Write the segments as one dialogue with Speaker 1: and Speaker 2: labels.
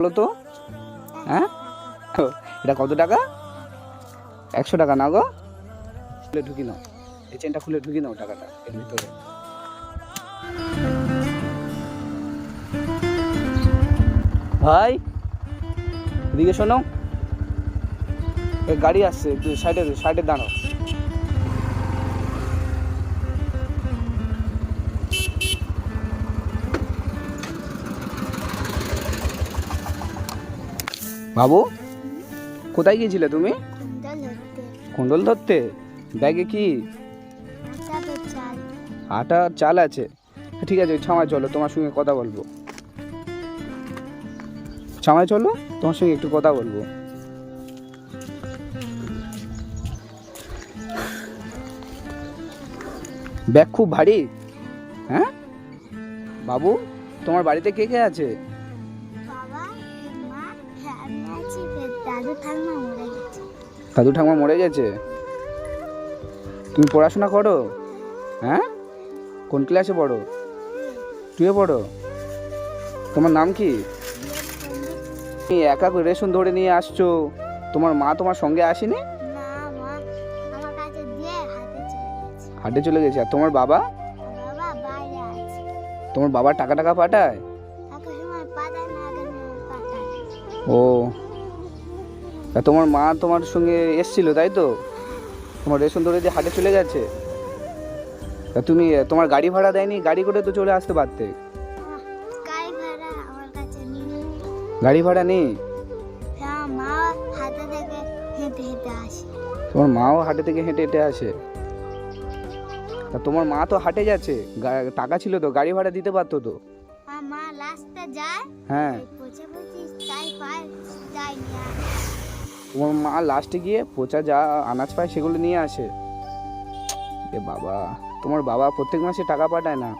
Speaker 1: বলো তো? হ্যাঁ? এটা কত টাকা? একশো টাকা না গো? খুলে ঢুকি নাও। এই চেনটা খুলে ঢুকি নাও টাকাটা, এর ভিতরে। ভাই, এদিকে শোনো। গাড়ি আসছে, একটু সাইডে সাইডে দাঁড়াও। বাবু, কোথায় গিয়েছিলে তুমি? কুণ্ডল ধরতে। ব্যাগে কি? আটা চাল আছে। ঠিক আছে, ছামায় চলো, তোমার সঙ্গে কথা বলব। ছামায় চলো, তোমার সঙ্গে একটু কথা বলব। ব্যাগ খুব ভারী। হ্যাঁ? বাবু, তোমার বাড়িতে কে কে আছে?
Speaker 2: দাদু ঠাম্মা মরে গেছে।
Speaker 1: ঠাকুমা মরে গেছে? তুমি পড়াশোনা করো? হ্যাঁ? কোন ক্লাসে পড়ো? টুয়ে পড়ো? তোমার নাম কি? তুমি একা করে রেশন ধরে নিয়ে আসছো। তোমার মা তোমার সঙ্গে আসেনি? হাটে চলে গেছে। আর তোমার বাবা? তোমার বাবা টাকা টাকা পাঠায়। ও তোমার মা তোমার সঙ্গে এসছিল তাই তো? তোমার রেশন ধরে দিয়ে হাটে চলে গেছে? তুমি তোমার গাড়ি ভাড়া দেয়নি? গাড়ি করে তো চলে আসতে পারতে।
Speaker 2: গাড়ি ভাড়া নেই। হ্যাঁ
Speaker 1: তোমার মাও হাটে থেকে হেঁটে হেঁটে আসে? তা তোমার মা তো হাটে যাচ্ছে? টাকা ছিল তো গাড়ি ভাড়া দিতে পারতো তো?
Speaker 2: মা লাস্টে যায়
Speaker 1: হ্যাঁ। তোমার মা লাস্টে গিয়ে পচা যা আনাজ পায় সেগুলো নিয়ে আসে। এ বাবা তোমার বাবা প্রত্যেক মাসে টাকা পাঠায় না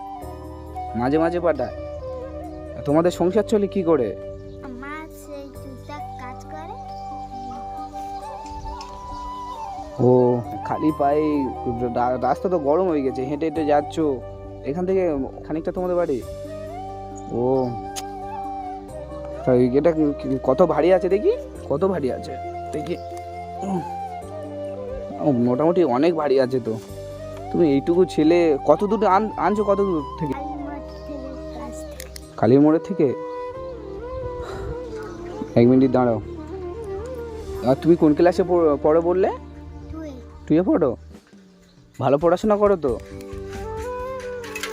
Speaker 1: মাঝে মাঝে পাঠায়। তোমাদের সংসার চলে কি করে? ও খালি পায়ে রাস্তা তো গরম হয়ে গেছে হেঁটে হেঁটে যাচ্ছ। এখান থেকে খানিকটা তোমাদের বাড়ি? ও এটা কত ভারী আছে দেখি? কত ভারী আছে? ও, মোটামুটি অনেক ভারী আছে তো। তুমি এইটুকু ছেলে কত দূর আন- আনছো কত দূর থেকে?
Speaker 2: থেকে থেকে
Speaker 1: কালীর মোড়ের থেকে? এক মিনিট দাঁড়াও। আর তুমি কোন ক্লাসে পড়- বললে?
Speaker 2: তুই
Speaker 1: টুয়ে পড়ো? ভালো পড়াশোনা করো তো?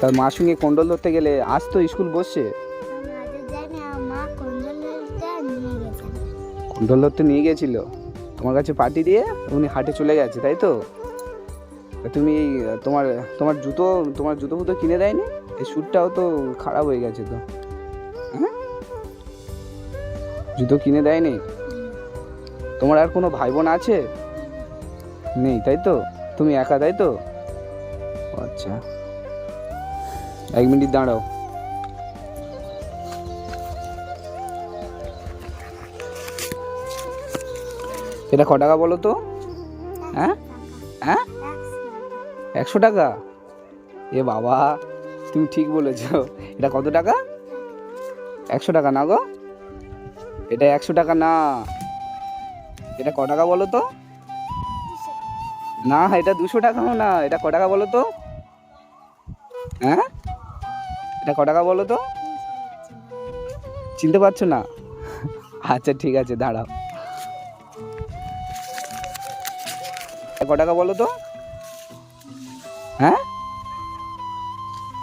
Speaker 1: তার মার সঙ্গে কন্ডল ধরতে গেলে আজ তো স্কুল বসছে। কন্ডল ধরতে নিয়ে গেছিল। তোমার কাছে পার্টি দিয়ে উনি হাটে চলে গেছে, তাই তো? তা তুমি তোমার তোমার জুতো তোমার জুতো ফুতো কিনে দেয়নি? এই শ্যুটটাও তো খারাপ হয়ে গেছে তো। হ্যাঁ? জুতো কিনে দেয়নি? তোমার আর কোনো ভাই বোন আছে? নেই, তাই তো? তুমি একা, তাই তো? আচ্ছা। এক মিনিট দাঁড়াও। এটা ক টাকা বলো তো? হ্যাঁ? হ্যাঁ? একশো টাকা? এ বাবা, তুমি ঠিক বলেছ। এটা কত টাকা? একশো টাকা না গো? এটা একশো টাকা না। এটা ক টাকা বলো তো? না, এটা দুশো টাকাও না। এটা ক টাকা বলো তো? হ্যাঁ? এটা ক টাকা বলো তো? চিনতে পারছ না? আচ্ছা ঠিক আছে, দাঁড়াও। ক টাকা বলো তো? হ্যাঁ?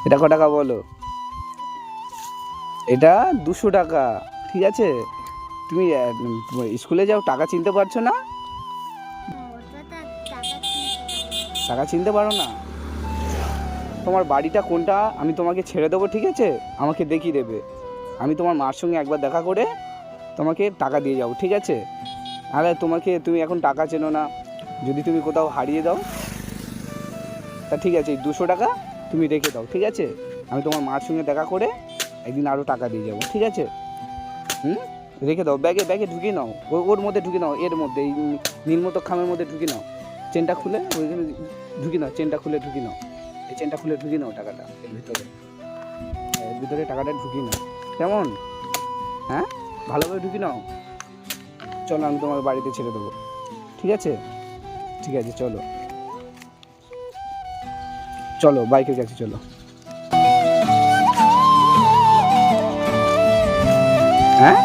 Speaker 1: এটা ক টাকা বলো? এটা দুশো টাকা, ঠিক আছে? তুমি স্কুলে যাও, টাকা চিনতে পারছ না? টাকা চিনতে পারো না? তোমার বাড়িটা কোনটা? আমি তোমাকে ছেড়ে দেবো, ঠিক আছে? আমাকে দেখিয়ে দেবে। আমি তোমার মার সঙ্গে একবার দেখা করে তোমাকে টাকা দিয়ে যাব, ঠিক আছে? আরে তোমাকে, তুমি এখন টাকা চেনো না। যদি তুমি কোথাও হারিয়ে দাও, তা ঠিক আছে, এই দুশো টাকা তুমি রেখে দাও, ঠিক আছে? আমি তোমার মার সঙ্গে দেখা করে একদিন আরও টাকা দিয়ে যাব, ঠিক আছে? হুম? রেখে দাও, ব্যাগে ব্যাগে ঢুকিয়ে নাও ওর মধ্যে ঢুকিয়ে নাও, এর মধ্যে, এই নীলমতো খামের মধ্যে ঢুকিয়ে নাও, চেনটা খুলে, ওইখানে ঢুকিয়ে নাও, চেনটা খুলে ঢুকিয়ে নাও, এই চেনটা খুলে ঢুকিয়ে নাও টাকাটা, এর ভিতরে। এর ভিতরে টাকাটা ঢুকিয়ে নাও, কেমন? হ্যাঁ? ভালোভাবে ঢুকি নাও। চলো, আমি তোমার বাড়িতে ছেড়ে দেবো, ঠিক আছে? ঠিক আছে, চলো। চলো, বাইকের কাছে চলো। হ্যাঁ?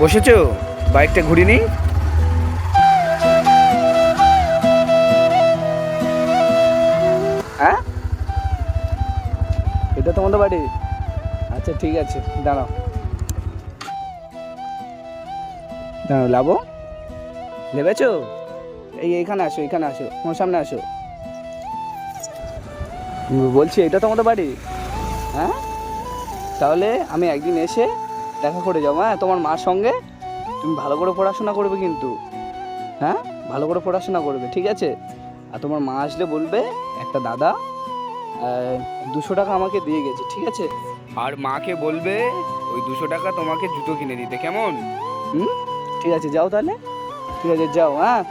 Speaker 1: বসেছো? বাইকটা ঘুরিয়ে নিই? হ্যাঁ? এটা তোমাদের বাড়ি? আচ্ছা ঠিক আছে, দাঁড়াও। দাঁড়াও, লাবো। নেবেছো এই এখানে আসো এখানে আসো তোমার সামনে আসো। বলছি এটা তোমাদের বাড়ি। হ্যাঁ? তাহলে আমি একদিন এসে দেখা করে যাব হ্যাঁ? তোমার মার সঙ্গে। তুমি ভালো করে পড়াশোনা করবে কিন্তু। হ্যাঁ? ভালো করে পড়াশোনা করবে ঠিক আছে? আর তোমার মা আসলে বলবে একটা দাদা দুশো টাকা আমাকে দিয়ে গেছে ঠিক আছে? আর মাকে বলবে ওই দুশো টাকা তোমাকে জুতো কিনে দিতে কেমন? হুম? ঠিক আছে যাও তাহলে। ঠিক আছে যাও হ্যাঁ